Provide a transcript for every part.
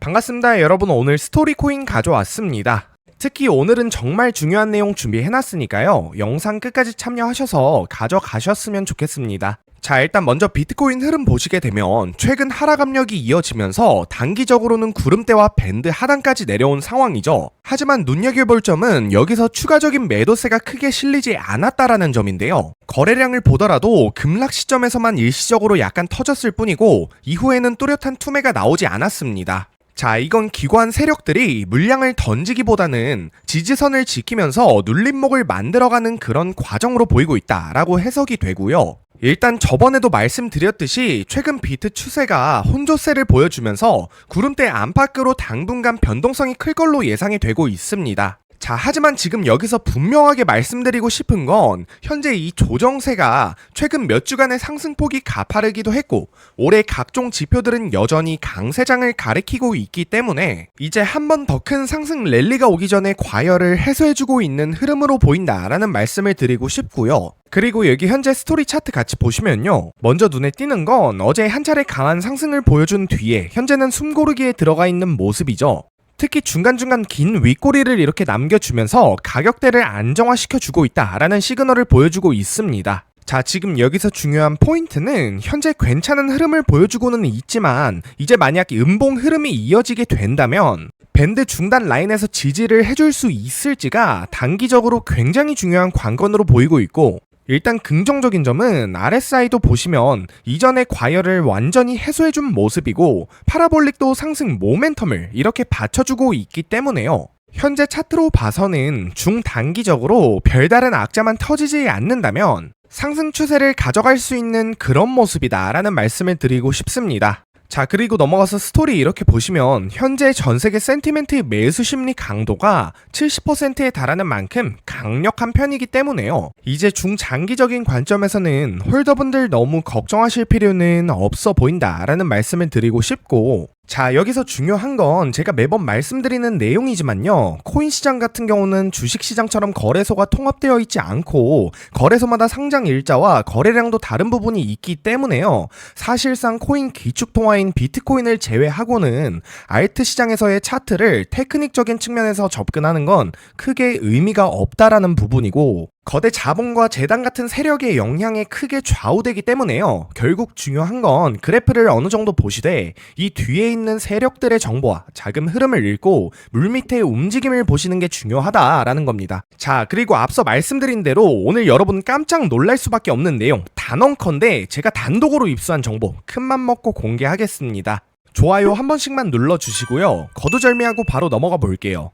반갑습니다 여러분 오늘 스토리 코인 가져왔습니다. 특히 오늘은 정말 중요한 내용 준비해놨으니까요. 영상 끝까지 참여하셔서 가져가셨으면 좋겠습니다. 자, 일단 먼저 비트코인 흐름 보시게 되면 최근 하락 압력이 이어지면서 단기적으로는 구름대와 밴드 하단까지 내려온 상황이죠. 하지만 눈여겨볼 점은 여기서 추가적인 매도세가 크게 실리지 않았다라는 점인데요. 거래량을 보더라도 급락 시점에서만 일시적으로 약간 터졌을 뿐이고 이후에는 뚜렷한 투매가 나오지 않았습니다. 자, 이건 기관 세력들이 물량을 던지기보다는 지지선을 지키면서 눌림목을 만들어가는 그런 과정으로 보이고 있다라고 해석이 되고요. 일단 저번에도 말씀드렸듯이 최근 비트 추세가 혼조세를 보여주면서 구름대 안팎으로 당분간 변동성이 클 걸로 예상이 되고 있습니다. 자, 하지만 지금 여기서 분명하게 말씀드리고 싶은 건 현재 이 조정세가 최근 몇 주간의 상승폭이 가파르기도 했고 올해 각종 지표들은 여전히 강세장을 가리키고 있기 때문에 이제 한 번 더 큰 상승 랠리가 오기 전에 과열을 해소해주고 있는 흐름으로 보인다라는 말씀을 드리고 싶고요. 그리고 여기 현재 스토리 차트 같이 보시면요. 먼저 눈에 띄는 건 어제 한 차례 강한 상승을 보여준 뒤에 현재는 숨고르기에 들어가 있는 모습이죠. 특히 중간중간 긴 윗꼬리를 이렇게 남겨주면서 가격대를 안정화시켜주고 있다라는 시그널을 보여주고 있습니다. 자, 지금 여기서 중요한 포인트는 현재 괜찮은 흐름을 보여주고는 있지만 이제 만약 음봉 흐름이 이어지게 된다면 밴드 중단 라인에서 지지를 해줄 수 있을지가 단기적으로 굉장히 중요한 관건으로 보이고 있고 일단 긍정적인 점은 RSI도 보시면 이전의 과열을 완전히 해소해준 모습이고 파라볼릭도 상승 모멘텀을 이렇게 받쳐주고 있기 때문에요. 현재 차트로 봐서는 중단기적으로 별다른 악자만 터지지 않는다면 상승 추세를 가져갈 수 있는 그런 모습이다라는 말씀을 드리고 싶습니다. 자, 그리고 넘어가서 스토리 이렇게 보시면 현재 전 세계 센티멘트 매수 심리 강도가 70%에 달하는 만큼 강력한 편이기 때문에요. 이제 중장기적인 관점에서는 홀더분들 너무 걱정하실 필요는 없어 보인다라는 말씀을 드리고 싶고 자, 여기서 중요한 건 제가 매번 말씀드리는 내용이지만요. 코인 시장 같은 경우는 주식 시장처럼 거래소가 통합되어 있지 않고 거래소마다 상장 일자와 거래량도 다른 부분이 있기 때문에요. 사실상 코인 기축 통화인 비트코인을 제외하고는 알트 시장에서의 차트를 테크닉적인 측면에서 접근하는 건 크게 의미가 없다라는 부분이고 거대 자본과 재단 같은 세력의 영향에 크게 좌우되기 때문에요. 결국 중요한 건 그래프를 어느 정도 보시되 이 뒤에 있는 세력들의 정보와 자금 흐름을 읽고 물밑의 움직임을 보시는 게 중요하다라는 겁니다. 자, 그리고 앞서 말씀드린 대로 오늘 여러분 깜짝 놀랄 수밖에 없는 내용 단언컨대 제가 단독으로 입수한 정보 큰맘 먹고 공개하겠습니다. 좋아요 한 번씩만 눌러주시고요. 거두절미하고 바로 넘어가 볼게요.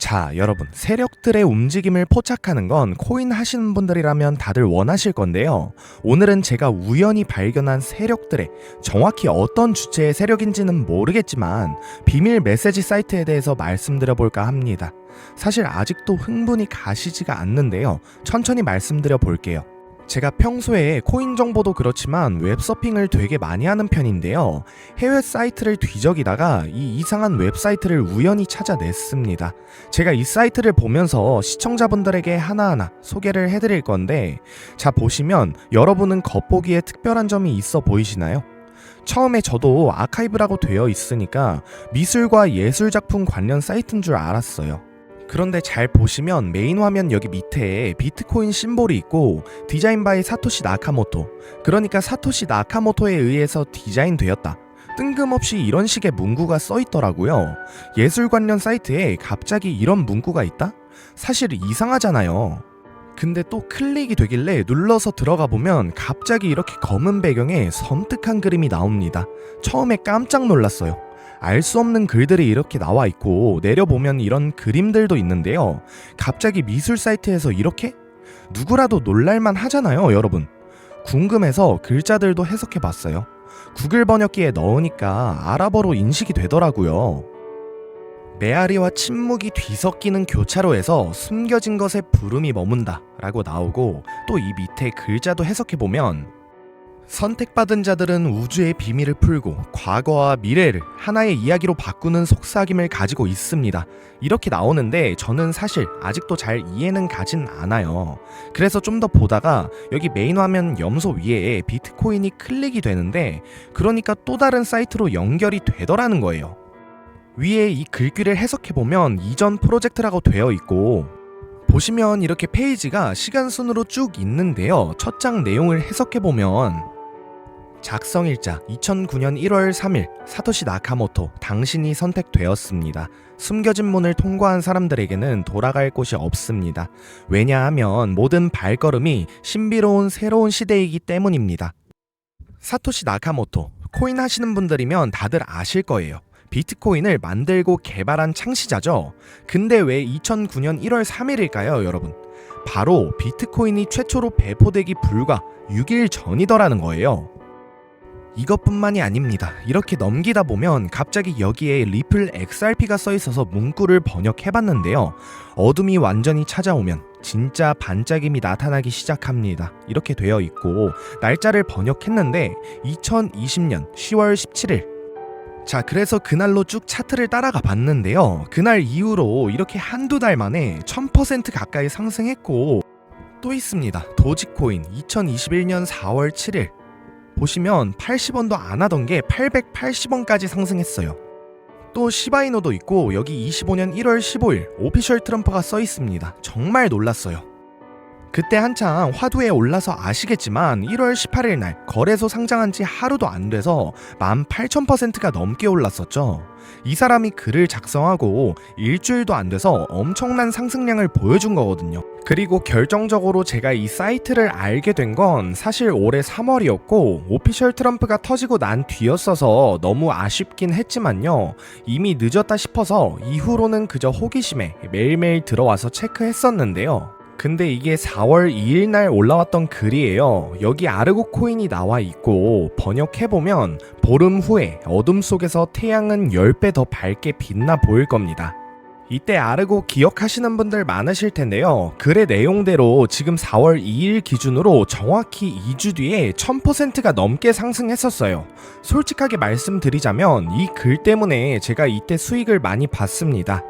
자, 여러분, 세력들의 움직임을 포착하는 건 코인 하시는 분들이라면 다들 원하실 건데요. 오늘은 제가 우연히 발견한 세력들의 정확히 어떤 주체의 세력인지는 모르겠지만 비밀 메시지 사이트에 대해서 말씀드려 볼까 합니다. 사실 아직도 흥분이 가시지가 않는데요. 천천히 말씀드려 볼게요. 제가 평소에 코인 정보도 그렇지만 웹서핑을 되게 많이 하는 편인데요. 해외 사이트를 뒤적이다가 이 이상한 웹사이트를 우연히 찾아냈습니다. 제가 이 사이트를 보면서 시청자분들에게 하나하나 소개를 해드릴 건데, 자, 보시면 여러분은 겉보기에 특별한 점이 있어 보이시나요? 처음에 저도 아카이브라고 되어 있으니까 미술과 예술작품 관련 사이트인 줄 알았어요. 그런데 잘 보시면 메인 화면 여기 밑에 비트코인 심볼이 있고 디자인 바이 사토시 나카모토. 그러니까 사토시 나카모토에 의해서 디자인 되었다. 뜬금없이 이런 식의 문구가 써 있더라고요. 예술 관련 사이트에 갑자기 이런 문구가 있다? 사실 이상하잖아요. 근데 또 클릭이 되길래 눌러서 들어가 보면 갑자기 이렇게 검은 배경에 섬뜩한 그림이 나옵니다. 처음에 깜짝 놀랐어요 알 수 없는 글들이 이렇게 나와 있고 내려보면 이런 그림들도 있는데요. 갑자기 미술 사이트에서 이렇게? 누구라도 놀랄만 하잖아요, 여러분. 궁금해서 글자들도 해석해 봤어요. 구글 번역기에 넣으니까 아랍어로 인식이 되더라고요. 메아리와 침묵이 뒤섞이는 교차로에서 숨겨진 것에 부름이 머문다 라고 나오고 또 이 밑에 글자도 해석해 보면 선택받은 자들은 우주의 비밀을 풀고 과거와 미래를 하나의 이야기로 바꾸는 속삭임을 가지고 있습니다. 이렇게 나오는데 저는 사실 아직도 잘 이해는 가진 않아요. 그래서 좀 더 보다가 여기 메인 화면 염소 위에 비트코인이 클릭이 되는데 그러니까 또 다른 사이트로 연결이 되더라는 거예요. 위에 이 글귀를 해석해보면 이전 프로젝트라고 되어 있고 보시면 이렇게 페이지가 시간 순으로 쭉 있는데요. 첫 장 내용을 해석해보면 작성일자 2009년 1월 3일 사토시 나카모토 당신이 선택되었습니다. 숨겨진 문을 통과한 사람들에게는 돌아갈 곳이 없습니다. 왜냐하면 모든 발걸음이 신비로운 새로운 시대이기 때문입니다. 사토시 나카모토 코인 하시는 분들이면 다들 아실 거예요. 비트코인을 만들고 개발한 창시자죠. 근데 왜 2009년 1월 3일일까요, 여러분? 바로 비트코인이 최초로 배포되기 불과 6일 전이더라는 거예요. 이것뿐만이 아닙니다. 이렇게 넘기다 보면 갑자기 여기에 리플 XRP가 써 있어서 문구를 번역해봤는데요. 어둠이 완전히 찾아오면 진짜 반짝임이 나타나기 시작합니다. 이렇게 되어 있고 날짜를 번역했는데 2020년 10월 17일. 자, 그래서 그날로 쭉 차트를 따라가 봤는데요. 그날 이후로 이렇게 한두 달 만에 1000% 가까이 상승했고 또 있습니다. 도지코인 2021년 4월 7일. 보시면 80원도 안 하던 게 880원까지 상승했어요. 또 시바이노도 있고 여기 25년 1월 15일 오피셜 트럼프가 써 있습니다. 정말 놀랐어요. 그때 한창 화두에 올라서 아시겠지만 1월 18일 날 거래소 상장한 지 하루도 안 돼서 18,000%가 넘게 올랐었죠. 이 사람이 글을 작성하고 일주일도 안 돼서 엄청난 상승량을 보여준 거거든요. 그리고 결정적으로 제가 이 사이트를 알게 된 건 사실 올해 3월이었고 오피셜 트럼프가 터지고 난 뒤였어서 너무 아쉽긴 했지만요. 이미 늦었다 싶어서 이후로는 그저 호기심에 매일매일 들어와서 체크했었는데요. 근데 이게 4월 2일 날 올라왔던 글이에요. 여기 아르고 코인이 나와 있고 번역해보면 보름 후에 어둠 속에서 태양은 10배 더 밝게 빛나 보일 겁니다. 이때 아르고 기억하시는 분들 많으실 텐데요. 글의 내용대로 지금 4월 2일 기준으로 정확히 2주 뒤에 1000%가 넘게 상승했었어요. 솔직하게 말씀드리자면 이 글 때문에 제가 이때 수익을 많이 봤습니다.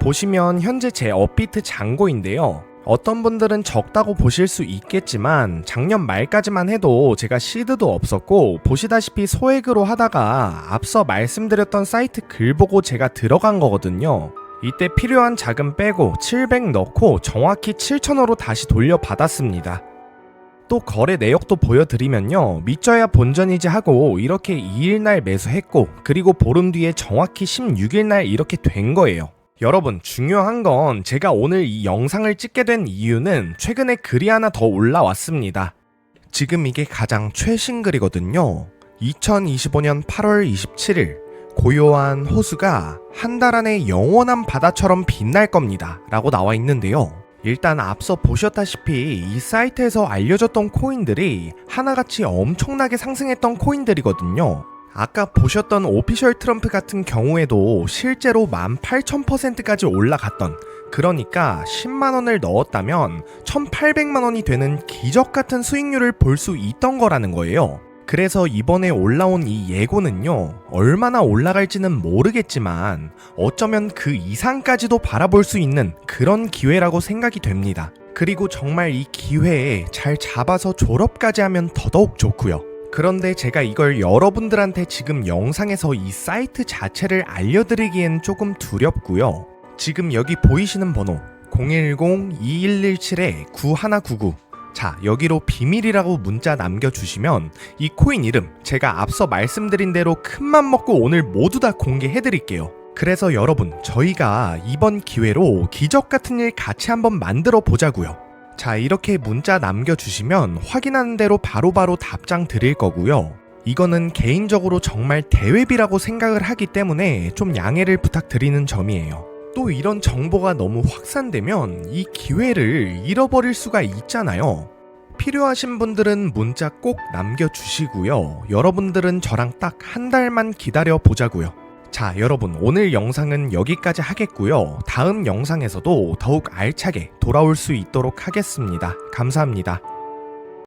보시면 현재 제 업비트 잔고인데요. 어떤 분들은 적다고 보실 수 있겠지만 작년 말까지만 해도 제가 시드도 없었고 보시다시피 소액으로 하다가 앞서 말씀드렸던 사이트 글 보고 제가 들어간 거거든요. 이때 필요한 자금 빼고 700 넣고 정확히 7,000원으로 다시 돌려받았습니다. 또 거래 내역도 보여드리면요. 믿져야 본전이지 하고 이렇게 2일날 매수했고 그리고 보름 뒤에 정확히 16일날 이렇게 된 거예요. 여러분 중요한 건 제가 오늘 이 영상을 찍게 된 이유는 최근에 글이 하나 더 올라왔습니다. 지금 이게 가장 최신 글이거든요. 2025년 8월 27일 고요한 호수가 한 달 안에 영원한 바다처럼 빛날 겁니다. 라고 나와 있는데요. 일단 앞서 보셨다시피 이 사이트에서 알려졌던 코인들이 하나같이 엄청나게 상승했던 코인들이거든요. 아까 보셨던 오피셜 트럼프 같은 경우에도 실제로 18,000%까지 올라갔던 그러니까 10만원을 넣었다면 1,800만원이 되는 기적 같은 수익률을 볼 수 있던 거라는 거예요. 그래서 이번에 올라온 이 예고는요, 얼마나 올라갈지는 모르겠지만, 어쩌면 그 이상까지도 바라볼 수 있는 그런 기회라고 생각이 됩니다. 그리고 정말 이 기회에 잘 잡아서 졸업까지 하면 더더욱 좋고요. 그런데 제가 이걸 여러분들한테 지금 영상에서 이 사이트 자체를 알려드리기엔 조금 두렵고요. 지금 여기 보이시는 번호 010-2117-9199 자, 여기로 비밀이라고 문자 남겨주시면 이 코인 이름 제가 앞서 말씀드린 대로 큰맘 먹고 오늘 모두 다 공개해드릴게요. 그래서 여러분, 저희가 이번 기회로 기적 같은 일 같이 한번 만들어 보자고요. 자, 이렇게 문자 남겨주시면 확인하는 대로 바로바로 답장 드릴 거고요. 이거는 개인적으로 정말 대회비라고 생각을 하기 때문에 좀 양해를 부탁드리는 점이에요. 또 이런 정보가 너무 확산되면 이 기회를 잃어버릴 수가 있잖아요. 필요하신 분들은 문자 꼭 남겨주시고요. 여러분들은 저랑 딱 한 달만 기다려 보자고요. 자, 여러분, 오늘 영상은 여기까지 하겠고요. 다음 영상에서도 더욱 알차게 돌아올 수 있도록 하겠습니다. 감사합니다.